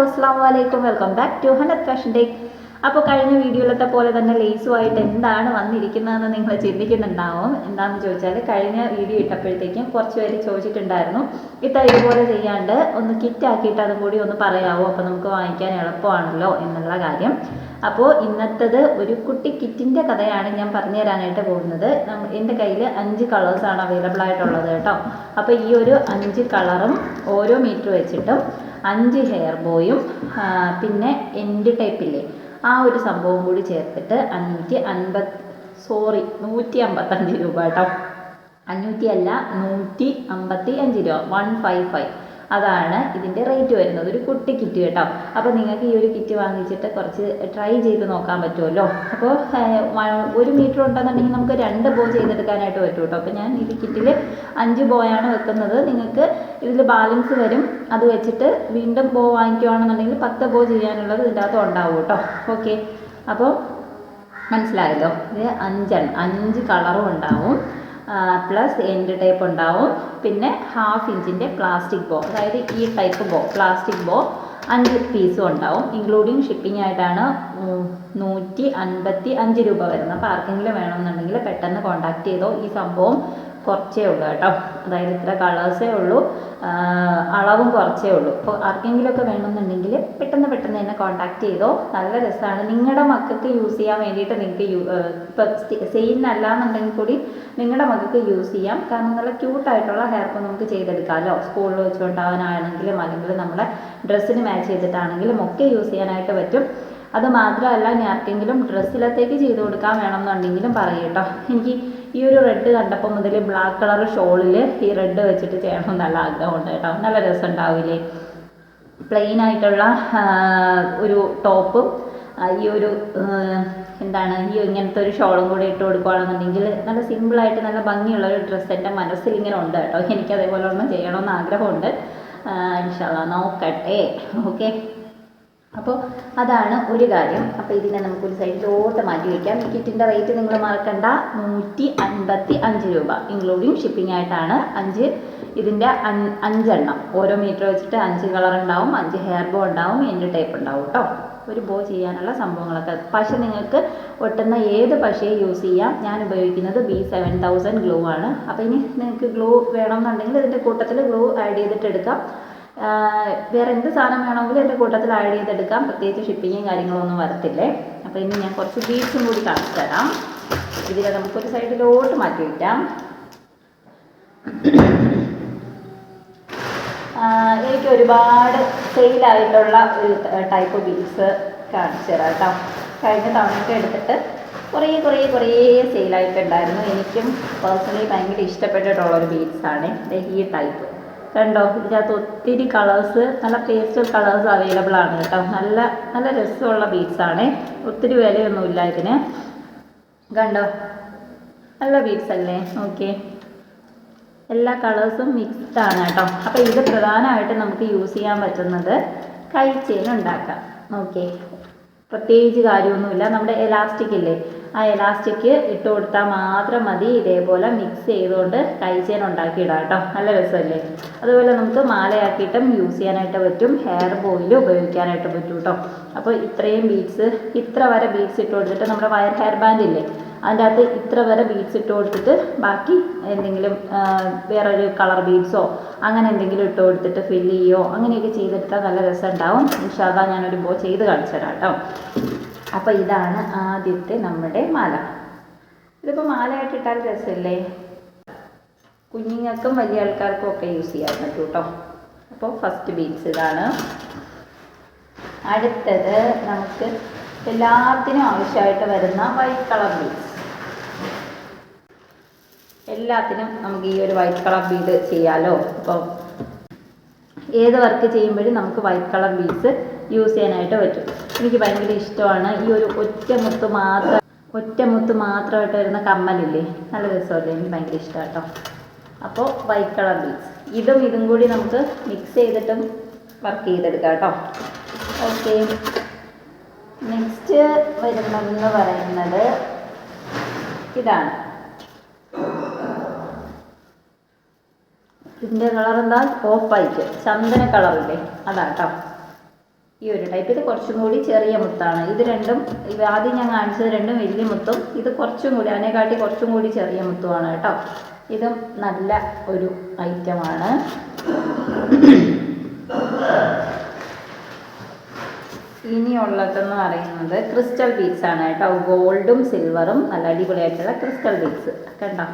അസ്സാം വലൈക്കും welcome back to hundred fashion day അപ്പോൾ കഴിഞ്ഞ വീഡിയോയിലത്തെ പോലെ തന്നെ ലേസുമായിട്ട് എന്താണ് വന്നിരിക്കുന്നതെന്ന് നിങ്ങൾ ചിന്തിക്കുന്നുണ്ടാവും. എന്താണെന്ന് ചോദിച്ചാൽ കഴിഞ്ഞ വീഡിയോ ഇട്ടപ്പോഴത്തേക്കും കുറച്ച് പേര് ചോദിച്ചിട്ടുണ്ടായിരുന്നു. ഇത്ത ഇതുപോലെ ചെയ്യാണ്ട് ഒന്ന് കിറ്റ് ആക്കിയിട്ട് അതും കൂടി ഒന്ന് പറയാമോ അപ്പോൾ നമുക്ക് വാങ്ങിക്കാൻ എളുപ്പമാണല്ലോ എന്നുള്ള കാര്യം. അപ്പോൾ ഇന്നത്തത് ഒരു കുട്ടി കിറ്റിന്റെ കഥയാണ് ഞാൻ പറഞ്ഞു തരാനായിട്ട് പോകുന്നത് എന്റെ കയ്യിൽ അഞ്ച് കളേഴ്സാണ് അവൈലബിൾ ആയിട്ടുള്ളത് കേട്ടോ. അപ്പോൾ ഈ ഒരു അഞ്ച് കളറും ഓരോ മീറ്റർ വെച്ചിട്ടും അഞ്ച് ഹെയർ ബോയും പിന്നെ എൻഡ് ടൈപ്പില്ലേ ആ ഒരു സംഭവം കൂടി ചേർത്തിട്ട് അഞ്ഞൂറ്റി അൻപത് സോറി നൂറ്റി അമ്പത്തഞ്ച് രൂപ കേട്ടോ. അഞ്ഞൂറ്റി അല്ല നൂറ്റി അമ്പത്തി അഞ്ച് രൂപ. വൺ ഫൈവ് ഫൈവ് അതാണ് ഇതിന്റെ റേറ്റ് വരുന്നത്. ഒരു കുട്ടി കിറ്റ് കേട്ടോ. അപ്പോൾ നിങ്ങൾക്ക് ഈ ഒരു കിറ്റ് വാങ്ങിച്ചിട്ട് കുറച്ച് ട്രൈ ചെയ്ത് നോക്കാൻ പറ്റുമല്ലോ. അപ്പോൾ ഒരു മീറ്റർ ഉണ്ടെന്നുണ്ടെങ്കിൽ നമുക്ക് രണ്ട് ബോ ചെയ്തെടുക്കാനായിട്ട് പറ്റും കേട്ടോ അപ്പോൾ ഞാൻ ഈ കിറ്റിൽ അഞ്ച് ബോയാണ് വെക്കുന്നത്. നിങ്ങൾക്ക് ഇതിൽ ബാലൻസ് വരും. അത് വെച്ചിട്ട് വീണ്ടും ബോ വാങ്ങിക്കുകയാണെന്നുണ്ടെങ്കിൽ പത്ത് ബോ ചെയ്യാനുള്ളത് ഇതിന്റെ അകത്ത് ഉണ്ടാവും കേട്ടോ ഓക്കെ അപ്പോൾ മനസ്സിലായല്ലോ? ഇത് അഞ്ചെണ്ണം അഞ്ച് കളറും ഉണ്ടാവും. പ്ലസ് എൻഡ് ടൈപ്പ് ഉണ്ടാവും. പിന്നെ ഹാഫ് ഇഞ്ചിന്റെ പ്ലാസ്റ്റിക് ബോ അതായത് ഈ ടൈപ്പ് ബോ പ്ലാസ്റ്റിക് ബോ അഞ്ച് പീസും ഉണ്ടാവും. ഇൻക്ലൂഡിങ് ഷിപ്പിംഗ് ആയിട്ടാണ് നൂറ്റി അൻപത്തി അഞ്ച് രൂപ വരുന്നത്. അപ്പോൾ ആർക്കെങ്കിലും വേണമെന്നുണ്ടെങ്കിൽ പെട്ടെന്ന് കോൺടാക്ട് ചെയ്തോ ഈ സംഭവം കുറച്ചേ ഉള്ളൂ കേട്ടോ. അതായത് ഇത്ര കളേഴ്സേ ഉള്ളൂ. അളവും കുറച്ചേ ഉള്ളൂ. അപ്പോൾ ആർക്കെങ്കിലുമൊക്കെ വേണമെന്നുണ്ടെങ്കിൽ പെട്ടെന്ന് പെട്ടെന്ന് തന്നെ കോൺടാക്ട് ചെയ്തോ. നല്ല രസമാണ്. നിങ്ങളുടെ മക്കൾക്ക് യൂസ് ചെയ്യാൻ വേണ്ടിയിട്ട് നിങ്ങൾക്ക് യൂ ഇപ്പം അല്ല എന്നുണ്ടെങ്കിൽ കൂടി നിങ്ങളുടെ മക്കൾക്ക് യൂസ് ചെയ്യാം. കാരണം നല്ല ക്യൂട്ടായിട്ടുള്ള ഹെയർ ഇപ്പോൾ നമുക്ക് ചെയ്തെടുക്കാമല്ലോ സ്കൂളിൽ വെച്ചുകൊണ്ടാവാനാണെങ്കിലും അല്ലെങ്കിൽ നമ്മുടെ ഡ്രസ്സിന് മാച്ച് ചെയ്തിട്ടാണെങ്കിലും ഒക്കെ യൂസ് ചെയ്യാനായിട്ട് പറ്റും. അത് മാത്രമല്ല ഇനി ആർക്കെങ്കിലും ഡ്രസ്സിലത്തേക്ക് ചെയ്ത് കൊടുക്കാൻ വേണമെന്നുണ്ടെങ്കിലും പറയൂ കേട്ടോ. എനിക്ക് ഈ ഒരു റെഡ് കണ്ടപ്പോൾ മുതൽ ബ്ലാക്ക് കളർ ഷോളിൽ ഈ റെഡ് വെച്ചിട്ട് ചെയ്യണം നല്ല ആഗ്രഹമുണ്ട് കേട്ടോ നല്ല രസം ഉണ്ടാവില്ലേ പ്ലെയിൻ ആയിട്ടുള്ള ഒരു ടോപ്പും ഈ ഒരു എന്താണ് ഈ ഇങ്ങനത്തെ ഒരു ഷോളും കൂടി ഇട്ട് കൊടുക്കുകയാണെന്നുണ്ടെങ്കിൽ നല്ല സിമ്പിളായിട്ട് നല്ല ഭംഗിയുള്ള ഒരു ഡ്രസ്സ് എന്റെ മനസ്സിൽ ഇങ്ങനെ ഉണ്ട് കേട്ടോ. എനിക്ക് അതേപോലെ ഒന്നും ചെയ്യണമെന്ന് ആഗ്രഹമുണ്ട്. ഇൻഷാല്ല നോക്കട്ടെ. ഓക്കെ അപ്പോൾ അതാണ് ഒരു കാര്യം. അപ്പോൾ ഇതിനെ നമുക്ക് നമുക്കൊരു സൈഡിലോട്ട് മാറ്റി വയ്ക്കാം ഈ കിറ്റിന്റെ റേറ്റ് നിങ്ങൾ മറക്കണ്ട. നൂറ്റി അൻപത്തി അഞ്ച് രൂപ ഇൻക്ലൂഡിങ് ഷിപ്പിംഗ് ആയിട്ടാണ്. അഞ്ച് ഇതിന്റെ അഞ്ചെണ്ണം. ഓരോ മീറ്റർ വെച്ചിട്ട് അഞ്ച് കളർ ഉണ്ടാവും അഞ്ച് ഹെയർ ബോ ഉണ്ടാവും എന്റെ ടൈപ്പ് ഉണ്ടാവും കേട്ടോ ഒരു ബോ ചെയ്യാനുള്ള സംഭവങ്ങളൊക്കെ. പശ നിങ്ങൾക്ക് ഒട്ടുന്ന ഏത് പശയും യൂസ് ചെയ്യാം? ഞാൻ ഉപയോഗിക്കുന്നത് ബി സെവൻ തൗസൻഡ് ഗ്ലൂ ആണ്. അപ്പോൾ ഇനി നിങ്ങൾക്ക് ഗ്ലൂ വേണമെന്നുണ്ടെങ്കിൽ ഇതിന്റെ കൂട്ടത്തിൽ ഗ്ലൂ ആഡ് ചെയ്തിട്ട് എടുക്കാം. വേറെ എന്ത് സാധനം വേണമെങ്കിലും എന്റെ കൂട്ടത്തിൽ ആഡ് ചെയ്തെടുക്കാം. പ്രത്യേകിച്ച് ഷിപ്പിങ്ങും കാര്യങ്ങളൊന്നും വരത്തില്ലേ. അപ്പോൾ ഇനി ഞാൻ കുറച്ച് ബീഡ്സും കൂടി കാണിച്ചു തരാം. ഇതിനെ നമുക്കൊരു സൈഡിലോട്ട് മാറ്റി വയ്ക്കാം എനിക്ക് ഒരുപാട് സെയിലായിട്ടുള്ള ഒരു ടൈപ്പ് ബീഡ്സ് കാണിച്ചു തരാം കേട്ടോ. കഴിഞ്ഞ തവണയൊക്കെ എടുത്തിട്ട് കുറേ കുറേ കുറേ സെയിലായിട്ടുണ്ടായിരുന്നു എനിക്കും പേഴ്സണലി ഭയങ്കര ഇഷ്ടപ്പെട്ടിട്ടുള്ള ഒരു ബീഡ്സാണ് ഈ ടൈപ്പ് കണ്ടോ? ഇതിനകത്ത് ഒത്തിരി കളേഴ്സ് നല്ല പേസ്റ്റൽ കളേഴ്സ് അവൈലബിൾ ആണ് കേട്ടോ. നല്ല നല്ല രസമുള്ള ബീഡ്സാണ് ഒത്തിരി വിലയൊന്നുമില്ല ഇതിന്. കണ്ടോ? നല്ല ബീഡ്സ് അല്ലേ? ഓക്കെ എല്ലാ കളേഴ്സും മിക്സ്ഡ് ആണ് കേട്ടോ. അപ്പോൾ ഇത് പ്രധാനമായിട്ട് നമുക്ക് യൂസ് ചെയ്യാൻ പറ്റുന്നത് കൈ ചെയിൻ ഉണ്ടാക്കാം. ഓക്കെ പ്രത്യേകിച്ച് കാര്യമൊന്നുമില്ല. നമ്മുടെ എലാസ്റ്റിക് ഇല്ലേ? ആ എലാസ്റ്റിക് ഇട്ട് കൊടുത്താൽ മാത്രം മതി. ഇതേപോലെ മിക്സ് ചെയ്തുകൊണ്ട് കൈചേൻ ഉണ്ടാക്കിയിടാം കേട്ടോ. നല്ല രസമല്ലേ? അതുപോലെ നമുക്ക് മാലയാക്കിയിട്ടും യൂസ് ചെയ്യാനായിട്ട് പറ്റും. ഹെയർ ബോയിൽ ഉപയോഗിക്കാനായിട്ട് പറ്റും കേട്ടോ. അപ്പോൾ ഇത്രയും ബീഡ്സ് ഇത്ര വരെ ബീഡ്സ് ഇട്ട് കൊടുത്തിട്ട് നമ്മുടെ വയർ ഹെയർ ബാൻഡ് ഇല്ലേ? അതിന്റെ അകത്ത് ഇത്ര വരെ ബീഡ്സ് ഇട്ട് കൊടുത്തിട്ട് ബാക്കി എന്തെങ്കിലും വേറൊരു കളർ ബീഡ്സോ അങ്ങനെ എന്തെങ്കിലും ഇട്ട് കൊടുത്തിട്ട് ഫില്ല് ചെയ്യോ അങ്ങനെയൊക്കെ ചെയ്തെടുത്താൽ നല്ല രസം ഉണ്ടാവും. ഇൻഷാല്ല ഞാനൊരു ബോ ചെയ്ത് കാണിച്ചു തരാം കേട്ടോ. അപ്പോൾ ഇതാണ് ആദ്യത്തെ നമ്മുടെ മാല. ഇതിപ്പോൾ മാലയായിട്ട് ഇട്ടാൽ രസമല്ലേ കുഞ്ഞുങ്ങൾക്കും വലിയ ആൾക്കാർക്കും ഒക്കെ യൂസ് ചെയ്യാൻ പറ്റും കേട്ടോ അപ്പോൾ ഫസ്റ്റ് ബീഡ്സ് ഇതാണ്. അടുത്തത് നമുക്ക് എല്ലാത്തിനും ആവശ്യമായിട്ട് വരുന്ന വൈറ്റ് കളർ ബീഡ്സ് എല്ലാത്തിനും നമുക്ക് ഈ ഒരു വൈറ്റ് കളർ ബീഡ് ചെയ്യാമല്ലോ അപ്പോൾ ഏത് വർക്ക് ചെയ്യുമ്പോഴും നമുക്ക് വൈറ്റ് കളർ ബീഡ്സ് യൂസ് ചെയ്യാനായിട്ട് പറ്റും. എനിക്ക് ഭയങ്കര ഇഷ്ടമാണ്. ഈ ഒരു ഒറ്റമുത്ത് മാത്രം ഒറ്റമുത്ത് മാത്രമായിട്ട് വരുന്ന കമ്മലില്ലേ? നല്ല രസമല്ലേ? എനിക്ക് ഭയങ്കര ഇഷ്ടമാണ് കേട്ടോ. അപ്പോൾ വൈറ്റ് കളർ ബീഡ്സ് ഇതും ഇതും കൂടി നമുക്ക് മിക്സ് ചെയ്തിട്ടും വർക്ക് ചെയ്തെടുക്കാം കേട്ടോ. ഓക്കെ നെക്സ്റ്റ് വരുന്നതെന്ന് പറയുന്നത് ഇതാണ്. ഇതിന്റെ കളർ എന്താ? ഓഫ് വൈറ്റ് ചന്ദന കളറില്ലേ അതാ കേട്ടോ. ഈ ഒരു ടൈപ്പ് ഇത് കുറച്ചും കൂടി ചെറിയ മുത്താണ്. ഇത് രണ്ടും ആദ്യം ഞാൻ കാണിച്ചത് രണ്ടും വലിയ മുത്തും ഇത് കുറച്ചും കൂടി അതിനെക്കാട്ടി കുറച്ചും കൂടി ചെറിയ മുത്തുമാണ് കേട്ടോ. ഇതും നല്ല ഒരു ഐറ്റമാണ് ഇനിയുള്ളതെന്ന് പറയുന്നത് ക്രിസ്റ്റൽ ബീഡ്സ് ആണ് കേട്ടോ. ഗോൾഡും സിൽവറും നല്ല അടിപൊളിയായിട്ടുള്ള ക്രിസ്റ്റൽ ബീഡ്സ് കണ്ടോ?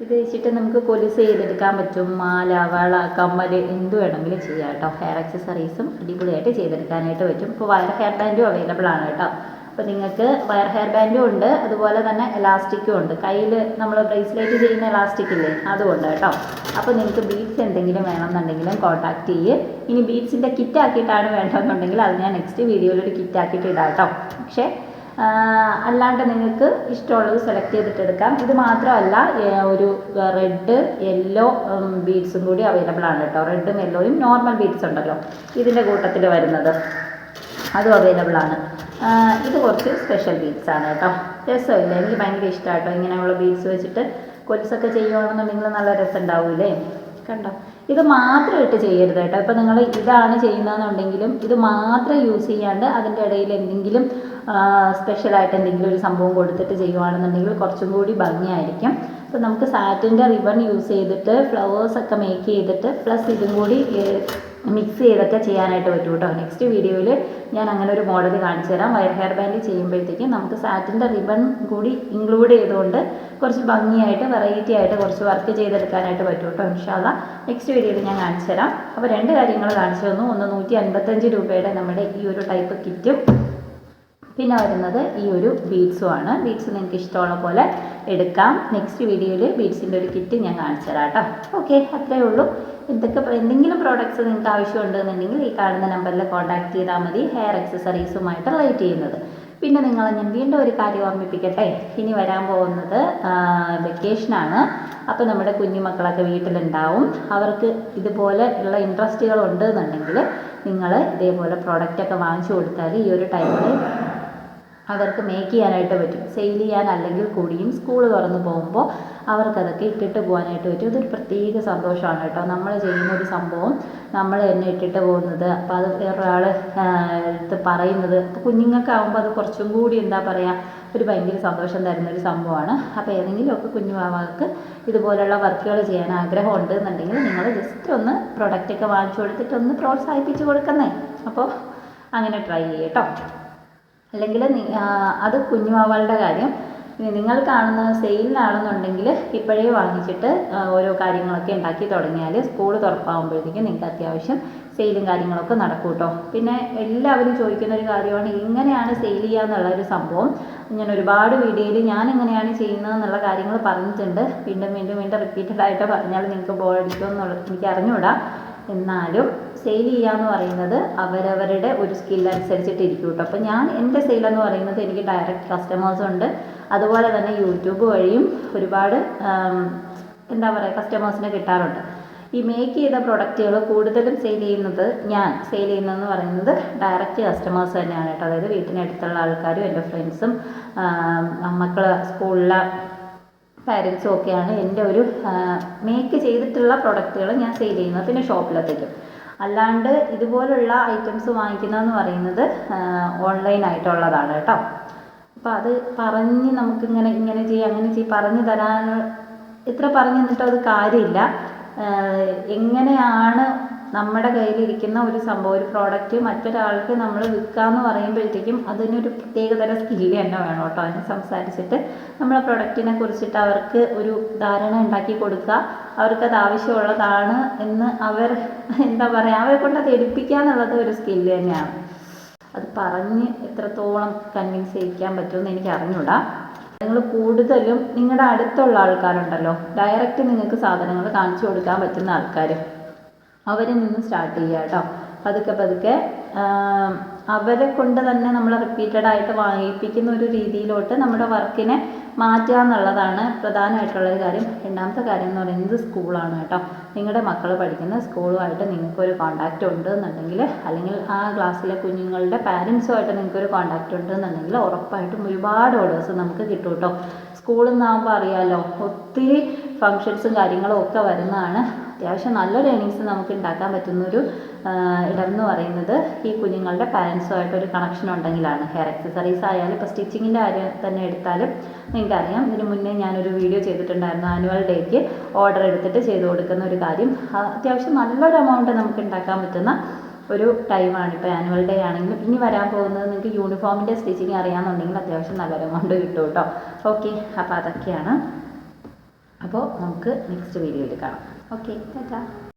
ഇത് വെച്ചിട്ട് നമുക്ക് കൊലുസ് ചെയ്തെടുക്കാൻ പറ്റും. മാല വള കമ്മൽ എന്ത് വേണമെങ്കിലും ചെയ്യാം കേട്ടോ. ഹെയർ ആക്സസറീസും അടിപൊളിയായിട്ട് ചെയ്തെടുക്കാനായിട്ട് പറ്റും. ഇപ്പോൾ വയർ ഹെയർ ബാൻഡും അവൈലബിൾ ആണ് കേട്ടോ. അപ്പോൾ നിങ്ങൾക്ക് വയർ ഹെയർ ബാൻഡും ഉണ്ട്. അതുപോലെ തന്നെ എലാസ്റ്റിക്കും ഉണ്ട്. കയ്യിൽ നമ്മൾ ബ്രേസ്ലെറ്റ് ചെയ്യുന്ന എലാസ്റ്റിക് ഇല്ലേ? അതും ഉണ്ട് കേട്ടോ. അപ്പോൾ നിങ്ങൾക്ക് ബീഡ്സ് എന്തെങ്കിലും വേണമെന്നുണ്ടെങ്കിലും കോൺടാക്ട് ചെയ്യ്. ഇനി ബീഡ്സിന്റെ കിറ്റ് ആക്കിയിട്ടാണ് വേണ്ടതെന്നുണ്ടെങ്കിൽ അത് ഞാൻ നെക്സ്റ്റ് വീഡിയോയിൽ ഒരു കിറ്റ് ആക്കിയിട്ട് ഇടാം കേട്ടോ. പക്ഷേ അല്ലാണ്ട് നിങ്ങൾക്ക് ഇഷ്ടമുള്ളത് സെലക്ട് ചെയ്തിട്ട് എടുക്കാം. ഇത് മാത്രമല്ല ഒരു റെഡ് യെല്ലോ ബീഡ്സും കൂടി അവൈലബിൾ ആണ് കേട്ടോ. റെഡും യെല്ലോയും നോർമൽ ബീഡ്സ് ഉണ്ടല്ലോ. ഇതിന്റെ കൂട്ടത്തിൽ വരുന്നത്. അതും അവൈലബിൾ ആണ്. ഇത് കുറച്ച് സ്പെഷ്യൽ ബീഡ്സ് ആണ് കേട്ടോ. രസമില്ല? എനിക്ക് ഭയങ്കര ഇഷ്ടമാണ് കേട്ടോ ഇങ്ങനെയുള്ള ബീഡ്സ് വെച്ചിട്ട് കൊലുസൊക്കെ ചെയ്യുകയാണെന്നുണ്ടെങ്കിൽ നല്ല രസം ഉണ്ടാവൂലേ കണ്ടോ? ഇത് മാത്രം ഇട്ട് ചെയ്യരുത് കേട്ടോ. ഇപ്പം നിങ്ങൾ ഇതാണ് ചെയ്യുന്നതെന്നുണ്ടെങ്കിലും ഇത് മാത്രം യൂസ് ചെയ്യാണ്ട് അതിന്റെ ഇടയിൽ എന്തെങ്കിലും സ്പെഷ്യലായിട്ട് എന്തെങ്കിലും ഒരു സംഭവം കൊടുത്തിട്ട് ചെയ്യുവാണെന്നുണ്ടെങ്കിൽ കുറച്ചും കൂടി ഭംഗിയായിരിക്കും. അപ്പോൾ നമുക്ക് സാറ്റിന്റെ റിബൺ യൂസ് ചെയ്തിട്ട് ഫ്ലവേഴ്സൊക്കെ മേക്ക് ചെയ്തിട്ട് പ്ലസ് ഇതും കൂടി മിക്സ് ചെയ്തൊക്കെ ചെയ്യാനായിട്ട് പറ്റും കേട്ടോ നെക്സ്റ്റ് വീഡിയോയിൽ ഞാൻ അങ്ങനെ ഒരു മോഡൽ കാണിച്ചു തരാം. വയർ ഹെയർ ബാൻഡ് ചെയ്യുമ്പോഴത്തേക്കും നമുക്ക് സാറ്റിന്റെ റിബൺ കൂടി ഇൻക്ലൂഡ് ചെയ്തുകൊണ്ട് കുറച്ച് ഭംഗിയായിട്ട് വെറൈറ്റി ആയിട്ട് കുറച്ച് വർക്ക് ചെയ്തെടുക്കാനായിട്ട് പറ്റും കേട്ടോ ഇൻഷാല്ല നെക്സ്റ്റ് വീഡിയോയിൽ ഞാൻ കാണിച്ചു തരാം. അപ്പോൾ രണ്ട് കാര്യങ്ങൾ കാണിച്ചു തന്നു. ഒന്ന് നൂറ്റി രൂപയുടെ നമ്മുടെ ഈ ഒരു ടൈപ്പ് കിറ്റും പിന്നെ വരുന്നത് ഈ ഒരു ബീഡ്സും ആണ്. ബീഡ്സ് നിങ്ങൾക്ക് ഇഷ്ടമുള്ള പോലെ എടുക്കാം. നെക്സ്റ്റ് വീഡിയോയിൽ ബീഡ്സിന്റെ ഒരു കിറ്റ് ഞാൻ കാണിച്ചു തരാം കേട്ടോ. ഓക്കെ അത്രയേ ഉള്ളൂ. എന്തൊക്കെ എന്തെങ്കിലും പ്രോഡക്റ്റ്സ് നിങ്ങൾക്ക് ആവശ്യമുണ്ടെന്നുണ്ടെങ്കിൽ ഈ കാണുന്ന നമ്പറിൽ കോൺടാക്ട് ചെയ്താൽ മതി. ഹെയർ അക്സസറീസുമായിട്ട് റിലേറ്റ് ചെയ്യുന്നത്. പിന്നെ നിങ്ങളെ ഞാൻ വീണ്ടും ഒരു കാര്യം ഓർമ്മിപ്പിക്കട്ടെ. ഇനി വരാൻ പോകുന്നത് വെക്കേഷനാണ് അപ്പോൾ നമ്മുടെ കുഞ്ഞുമക്കളൊക്കെ വീട്ടിലുണ്ടാവും. അവർക്ക് ഇതുപോലെ ഉള്ള ഇൻട്രസ്റ്റുകൾ ഉണ്ട് എന്നുണ്ടെങ്കിൽ നിങ്ങൾ ഇതേപോലെ പ്രോഡക്റ്റൊക്കെ വാങ്ങിച്ചു കൊടുത്താൽ ഈ ഒരു ടൈമിൽ അവർക്ക് മേക്ക് ചെയ്യാനായിട്ട് പറ്റും. സെയിൽ ചെയ്യാൻ അല്ലെങ്കിൽ കൂടിയും സ്കൂൾ തുറന്ന് പോകുമ്പോൾ അവർക്കതൊക്കെ ഇട്ടിട്ട് പോകാനായിട്ട് പറ്റും. ഇതൊരു പ്രത്യേക സന്തോഷമാണ് കേട്ടോ. നമ്മൾ ചെയ്യുന്ന ഒരു സംഭവം നമ്മൾ തന്നെ ഇട്ടിട്ട് പോകുന്നത്. അപ്പോൾ അത് വേറൊരാൾ എടുത്ത് പറയുന്നത്. അപ്പോൾ കുഞ്ഞുങ്ങൾക്കാവുമ്പോൾ അത് കുറച്ചും കൂടി എന്താ പറയുക ഒരു ഭയങ്കര സന്തോഷം തരുന്ന ഒരു സംഭവമാണ്. അപ്പോൾ ഏതെങ്കിലുമൊക്കെ കുഞ്ഞു വാവാക്ക് ഇതുപോലുള്ള വർക്കുകൾ ചെയ്യാൻ ആഗ്രഹം ഉണ്ട് എന്നുണ്ടെങ്കിൽ നിങ്ങൾ ജസ്റ്റ് ഒന്ന് പ്രൊഡക്റ്റൊക്കെ വാങ്ങിച്ചു കൊടുത്തിട്ട് ഒന്ന് പ്രോത്സാഹിപ്പിച്ച് കൊടുക്കുന്നേ. അപ്പോൾ അങ്ങനെ ട്രൈ ചെയ്യട്ടോ അല്ലെങ്കിൽ അത് കുഞ്ഞുമാവളുടെ കാര്യം. നിങ്ങൾ കാണുന്ന സെയിലിനാണെന്നുണ്ടെങ്കിൽ ഇപ്പോഴേ വാങ്ങിച്ചിട്ട് ഓരോ കാര്യങ്ങളൊക്കെ ഉണ്ടാക്കി തുടങ്ങിയാൽ സ്കൂൾ തുറപ്പാകുമ്പോഴത്തേക്കും നിങ്ങൾക്ക് അത്യാവശ്യം സെയിലും കാര്യങ്ങളൊക്കെ നടക്കും കേട്ടോ പിന്നെ എല്ലാവരും ചോദിക്കുന്ന ഒരു കാര്യമാണ് എങ്ങനെയാണ് സെയിൽ ചെയ്യുക എന്നുള്ള ഒരു സംഭവം. ഞാൻ ഒരുപാട് വീഡിയോയിൽ ഞാൻ എങ്ങനെയാണ് ചെയ്യുന്നത് എന്നുള്ള കാര്യങ്ങൾ പറഞ്ഞിട്ടുണ്ട്. വീണ്ടും വീണ്ടും വീണ്ടും റിപ്പീറ്റഡ് ആയിട്ട് പറഞ്ഞാൽ നിങ്ങൾക്ക് ബോറടിക്കും എന്നുള്ളത് എനിക്ക് അറിഞ്ഞുകൂടാ. എന്നാലും സെയിൽ ചെയ്യാന്ന് പറയുന്നത് അവരവരുടെ ഒരു സ്കിൽ അനുസരിച്ചിട്ട് ഇരിക്കും കേട്ടോ അപ്പോൾ ഞാൻ എന്റെ സെയിൽ എന്ന് പറയുന്നത് എനിക്ക് ഡയറക്റ്റ് കസ്റ്റമേഴ്സ് ഉണ്ട്. അതുപോലെ തന്നെ യൂട്യൂബ് വഴിയും ഒരുപാട് എന്താ പറയുക കസ്റ്റമേഴ്സിനെ കിട്ടാറുണ്ട്. ഈ മേക്ക് ചെയ്ത പ്രൊഡക്റ്റുകൾ കൂടുതലും സെയിൽ ചെയ്യുന്നത് ഞാൻ സെയിൽ ചെയ്യുന്നതെന്ന് പറയുന്നത് ഡയറക്റ്റ് കസ്റ്റമേഴ്സ് തന്നെയാണ് കേട്ടോ. അതായത് വീട്ടിനടുത്തുള്ള ആൾക്കാരും എന്റെ ഫ്രണ്ട്സും മക്കൾ സ്കൂളിലെ പാരൻസും ഒക്കെയാണ് എന്റെ ഒരു മേക്ക് ചെയ്തിട്ടുള്ള പ്രൊഡക്റ്റുകൾ ഞാൻ സെയിൽ ചെയ്യുന്നത് പിന്നെ ഷോപ്പിലെത്തിക്കും അല്ലാണ്ട് ഇതുപോലുള്ള ഐറ്റംസ് വാങ്ങിക്കുന്നതെന്ന് പറയുന്നത് ഓൺലൈൻ ആയിട്ടുള്ളതാണ് കേട്ടോ. അപ്പോൾ അത് പറഞ്ഞ് നമുക്കിങ്ങനെ ഇങ്ങനെ ചെയ്യാം അങ്ങനെ ചെയ്യും പറഞ്ഞു തരാൻ ഇത്ര പറഞ്ഞു തന്നിട്ട് അത് കാര്യമില്ല. എങ്ങനെയാണ് നമ്മുടെ കയ്യിലിരിക്കുന്ന ഒരു സംഭവം ഒരു പ്രോഡക്റ്റ് മറ്റൊരാൾക്ക് നമ്മൾ വിൽക്കാന്ന് പറയുമ്പോഴത്തേക്കും അതിനൊരു പ്രത്യേകതര സ്കില്ല് തന്നെ വേണം കേട്ടോ. അതിനെ സംസാരിച്ചിട്ട് നമ്മളെ പ്രൊഡക്റ്റിനെ കുറിച്ചിട്ട് അവർക്ക് ഒരു ധാരണ ഉണ്ടാക്കി കൊടുക്കുക. അവർക്കത് ആവശ്യമുള്ളതാണ് എന്ന് അവർ എന്താ പറയുക അവരെ കൊണ്ട് അത് എടുപ്പിക്കുക എന്നുള്ളത് ഒരു സ്കില്ല് തന്നെയാണ്. അത് പറഞ്ഞ് എത്രത്തോളം കൺവിൻസ് ചെയ്യിക്കാൻ പറ്റുമെന്ന് എനിക്ക് അറിഞ്ഞൂടാ. നിങ്ങൾ കൂടുതലും നിങ്ങളുടെ അടുത്തുള്ള ആൾക്കാരുണ്ടല്ലോ. ഡയറക്റ്റ് നിങ്ങൾക്ക് സാധനങ്ങൾ കാണിച്ചു കൊടുക്കാൻ പറ്റുന്ന ആൾക്കാർ അവരിൽ നിന്ന് സ്റ്റാർട്ട് ചെയ്യുക കേട്ടോ. പതുക്കെ പതുക്കെ അവരെ കൊണ്ട് തന്നെ നമ്മൾ റിപ്പീറ്റഡ് ആയിട്ട് വായിപ്പിക്കുന്ന ഒരു രീതിയിലോട്ട് നമ്മുടെ വർക്കിനെ മാറ്റുക എന്നുള്ളതാണ് പ്രധാനമായിട്ടുള്ള ഒരു കാര്യം. രണ്ടാമത്തെ കാര്യം എന്ന് പറയുന്നത് സ്കൂളാണ് കേട്ടോ. നിങ്ങളുടെ മക്കൾ പഠിക്കുന്ന സ്കൂളുമായിട്ട് നിങ്ങൾക്കൊരു കോണ്ടാക്റ്റ് ഉണ്ട് എന്നുണ്ടെങ്കിൽ അല്ലെങ്കിൽ ആ ക്ലാസ്സിലെ കുഞ്ഞുങ്ങളുടെ പാരൻസുമായിട്ട് നിങ്ങൾക്കൊരു കോണ്ടാക്റ്റ് ഉണ്ട് എന്നുണ്ടെങ്കിൽ ഉറപ്പായിട്ടും ഒരുപാട് ഓർഡേഴ്സ് നമുക്ക് കിട്ടും കേട്ടോ. സ്കൂളിൽ നിന്നാകുമ്പോൾ അറിയാമല്ലോ ഒത്തിരി ഫങ്ഷൻസും കാര്യങ്ങളും ഒക്കെ വരുന്നതാണ്. അത്യാവശ്യം നല്ലൊരു ഏണിങ്സ് നമുക്ക് ഉണ്ടാക്കാൻ പറ്റുന്നൊരു ഇടം എന്ന് പറയുന്നത് ഈ കുഞ്ഞുങ്ങളുടെ പാരൻസുമായിട്ടൊരു കണക്ഷൻ ഉണ്ടെങ്കിലാണ്. ഹെയർ അക്സസറീസ് ആയാലും ഇപ്പോൾ സ്റ്റിച്ചിങ്ങിന്റെ കാര്യം തന്നെ എടുത്താലും നിങ്ങൾക്കറിയാം. ഇതിന് മുന്നേ ഞാനൊരു വീഡിയോ ചെയ്തിട്ടുണ്ടായിരുന്നു ആനുവൽ ഡേക്ക് ഓർഡർ എടുത്തിട്ട് ചെയ്ത് കൊടുക്കുന്ന ഒരു കാര്യം. അത്യാവശ്യം നല്ലൊരു എമൗണ്ട് നമുക്ക് ഉണ്ടാക്കാൻ പറ്റുന്ന ഒരു ടൈമാണ് ഇപ്പോൾ ആനുവൽ ഡേ ആണെങ്കിലും. ഇനി വരാൻ പോകുന്നത് നിങ്ങൾക്ക് യൂണിഫോമിന്റെ സ്റ്റിച്ചിങ് അറിയാമെന്നുണ്ടെങ്കിൽ അത്യാവശ്യം നല്ലൊരു എമൗണ്ട് കിട്ടും കേട്ടോ ഓക്കെ അപ്പോൾ അതൊക്കെയാണ്. അപ്പോൾ നമുക്ക് നെക്സ്റ്റ് വീഡിയോയിൽ കാണാം. ഓക്കെ ടാറ്റാ